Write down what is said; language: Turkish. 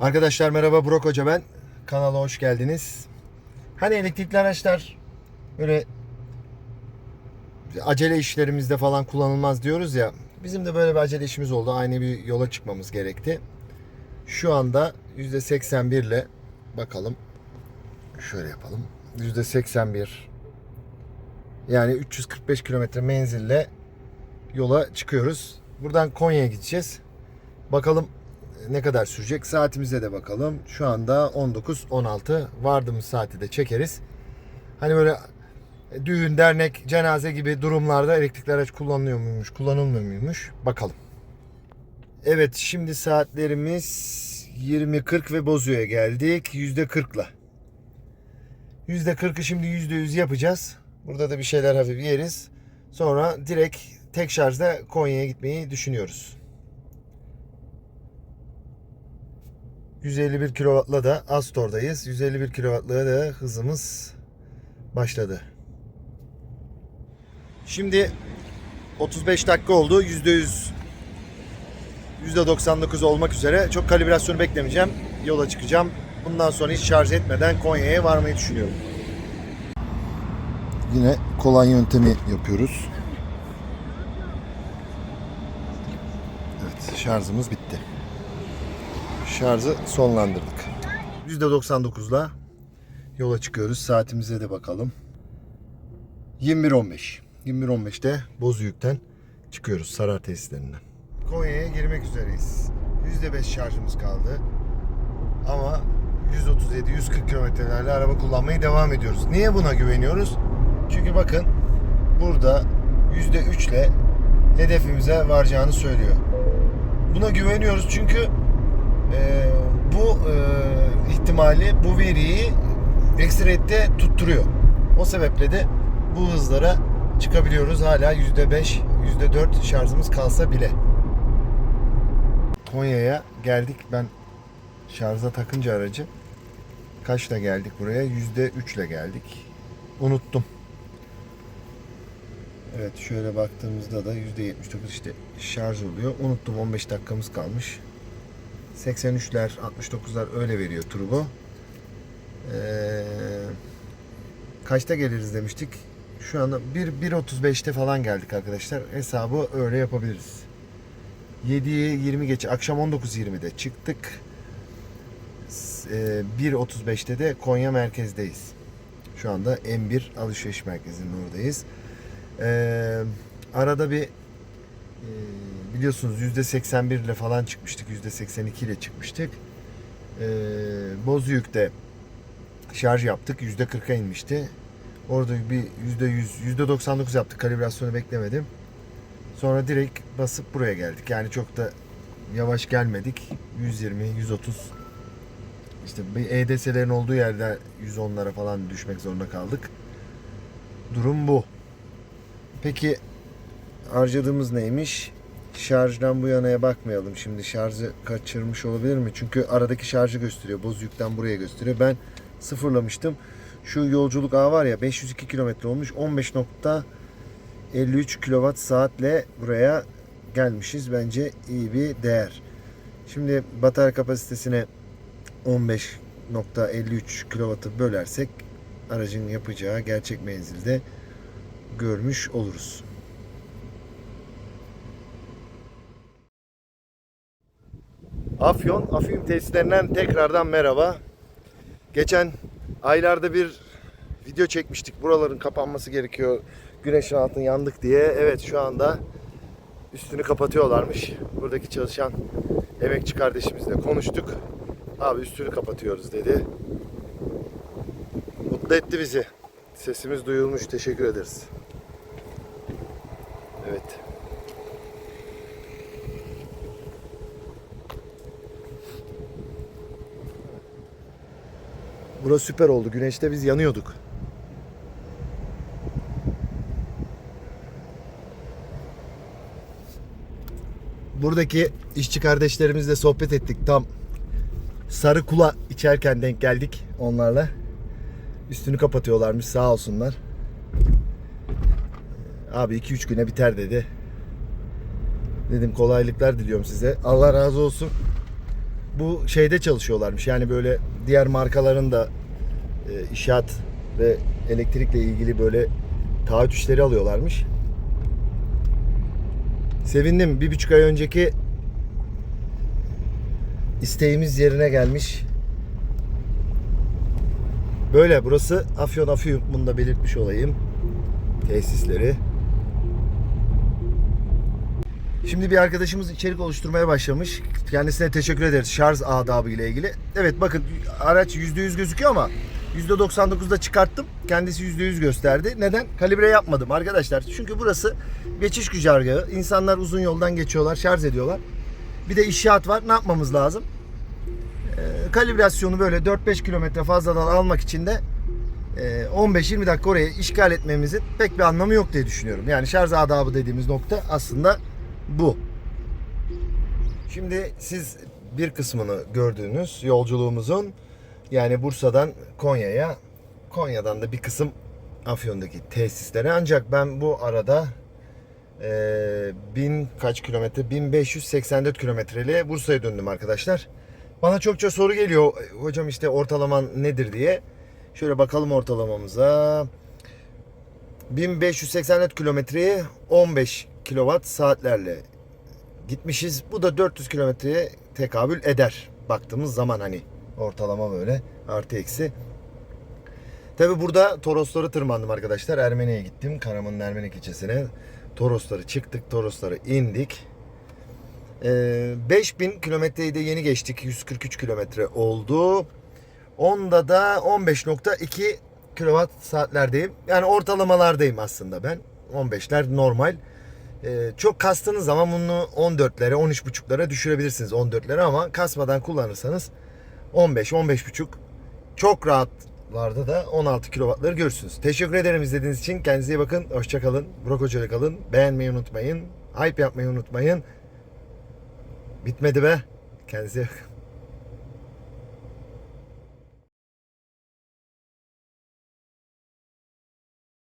Arkadaşlar merhaba Burak Hoca ben. Kanala hoş geldiniz. Hani elektrikli araçlar böyle acele işlerimizde falan kullanılmaz diyoruz ya. Bizim de böyle bir acele işimiz oldu. Aynı bir yola çıkmamız gerekti. Şu anda %81 ile bakalım. Şöyle yapalım. %81 yani 345 kilometre menzille yola çıkıyoruz. Buradan Konya'ya gideceğiz. Bakalım ne kadar sürecek? Saatimize de bakalım. Şu anda 19.16. Vardığımız saati de çekeriz. Hani böyle düğün, dernek, cenaze gibi durumlarda elektrikli araç kullanılıyor muymuş, kullanılmıyor muymuş? Bakalım. Evet şimdi saatlerimiz 20.40 ve Bozu'ya geldik. %40'la. %40'ı şimdi %100 yapacağız. Burada da bir şeyler hafif yeriz. Sonra direkt tek şarjda Konya'ya gitmeyi düşünüyoruz. 151 kW'la da Astor'dayız. 151 kW'la da hızımız başladı. Şimdi 35 dakika oldu. %100 %99 olmak üzere. Çok kalibrasyonu beklemeyeceğim. Yola çıkacağım. Bundan sonra hiç şarj etmeden Konya'ya varmayı düşünüyorum. Yine kolay yöntemi yapıyoruz. Evet, şarjımız bitti. Şarjı sonlandırdık. %99'la yola çıkıyoruz. Saatimize de bakalım. 21.15. 21.15'te Bozüyük'ten çıkıyoruz Sarar tesislerinden. Konya'ya girmek üzereyiz. %5 şarjımız kaldı. Ama 137-140 kilometrelerle araba kullanmaya devam ediyoruz. Niye buna güveniyoruz? Çünkü bakın burada %3 ile hedefimize varacağını söylüyor. Buna güveniyoruz çünkü bu e, ihtimali, bu veriyi ekstrette tutturuyor. O sebeple de bu hızlara çıkabiliyoruz. Hala %5, %4 şarjımız kalsa bile. Konya'ya geldik. Ben şarja takınca aracı kaçla geldik buraya? %3 ile geldik. Unuttum. Evet şöyle baktığımızda da %79 işte şarj oluyor. Unuttum 15 dakikamız kalmış. 83'ler 69'lar öyle veriyor turbo. Ee, kaçta geliriz demiştik. Şu anda 1 1.35'te falan geldik arkadaşlar. Hesabı öyle yapabiliriz. 7'yi 20 geç akşam 19.20'de çıktık. Ee, 1.35'te de Konya merkezdeyiz. Şu anda M1 alışveriş merkezinin oradayız. Ee, arada bir biliyorsunuz %81 ile falan çıkmıştık. %82 ile çıkmıştık. Ee, Bozüyük'te şarj yaptık. %40'a inmişti. Orada bir %100, %99 yaptık. Kalibrasyonu beklemedim. Sonra direkt basıp buraya geldik. Yani çok da yavaş gelmedik. 120, 130 işte EDS'lerin olduğu yerde 110'lara falan düşmek zorunda kaldık. Durum bu. Peki harcadığımız neymiş? Şarjdan bu yanaya bakmayalım. Şimdi şarjı kaçırmış olabilir mi? Çünkü aradaki şarjı gösteriyor. Bozüyük'ten buraya gösteriyor. Ben sıfırlamıştım. Şu yolculuk ağı var ya 502 kilometre olmuş. 15.53 kilowatt saatle buraya gelmişiz. Bence iyi bir değer. Şimdi batarya kapasitesine 15.53 kW'ı bölersek aracın yapacağı gerçek menzilde görmüş oluruz. Afyon, Afyon tesislerinden tekrardan merhaba. Geçen aylarda bir video çekmiştik. Buraların kapanması gerekiyor. Güneşin altında yandık diye. Evet şu anda üstünü kapatıyorlarmış. Buradaki çalışan emekçi kardeşimizle konuştuk. Abi üstünü kapatıyoruz dedi. Mutlu etti bizi. Sesimiz duyulmuş. Teşekkür ederiz. Evet. Burası süper oldu. Güneşte biz yanıyorduk. Buradaki işçi kardeşlerimizle sohbet ettik. Tam sarı kula içerken denk geldik onlarla. Üstünü kapatıyorlarmış sağ olsunlar. Abi 2-3 güne biter dedi. Dedim kolaylıklar diliyorum size. Allah razı olsun. bu şeyde çalışıyorlarmış. Yani böyle diğer markaların da e, inşaat ve elektrikle ilgili böyle taahhüt işleri alıyorlarmış. Sevindim. Bir buçuk ay önceki isteğimiz yerine gelmiş. Böyle burası Afyon Afyon bunu da belirtmiş olayım. Tesisleri. Şimdi bir arkadaşımız içerik oluşturmaya başlamış. Kendisine teşekkür ederiz şarj adabı ile ilgili. Evet bakın araç %100 gözüküyor ama %99'da çıkarttım. Kendisi %100 gösterdi. Neden? Kalibre yapmadım arkadaşlar. Çünkü burası geçiş güzergahı. İnsanlar uzun yoldan geçiyorlar, şarj ediyorlar. Bir de inşaat var. Ne yapmamız lazım? Ee, kalibrasyonu böyle 4-5 kilometre fazladan almak için de e, 15-20 dakika orayı işgal etmemizin pek bir anlamı yok diye düşünüyorum. Yani şarj adabı dediğimiz nokta aslında bu. Şimdi siz bir kısmını gördüğünüz yolculuğumuzun yani Bursa'dan Konya'ya, Konya'dan da bir kısım Afyon'daki tesislere. Ancak ben bu arada e, bin kaç kilometre? 1584 kilometreyle Bursa'ya döndüm arkadaşlar. Bana çokça soru geliyor. Hocam işte ortalaman nedir diye. Şöyle bakalım ortalamamıza. 1584 kilometreye 15 kilowatt saatlerle gitmişiz. Bu da 400 kilometreye tekabül eder. Baktığımız zaman hani ortalama böyle artı eksi. Tabi burada Torosları tırmandım arkadaşlar. Ermeni'ye gittim. Karaman'ın Ermenik ilçesine. Torosları çıktık. Torosları indik. Ee, 5000 kilometreyi de yeni geçtik. 143 kilometre oldu. Onda da 15.2 kilowatt saatlerdeyim. Yani ortalamalardayım aslında ben. 15'ler normal. Ee, çok kastığınız zaman bunu 14'lere 13.5'lara düşürebilirsiniz 14'lere ama kasmadan kullanırsanız 15 15.5 çok rahatlarda da 16 kilowattları görürsünüz. Teşekkür ederim izlediğiniz için. Kendinize iyi bakın. Hoşçakalın. Burak Hoca'yla kalın. Beğenmeyi unutmayın. Hype yapmayı unutmayın. Bitmedi be. Kendinize iyi bakın.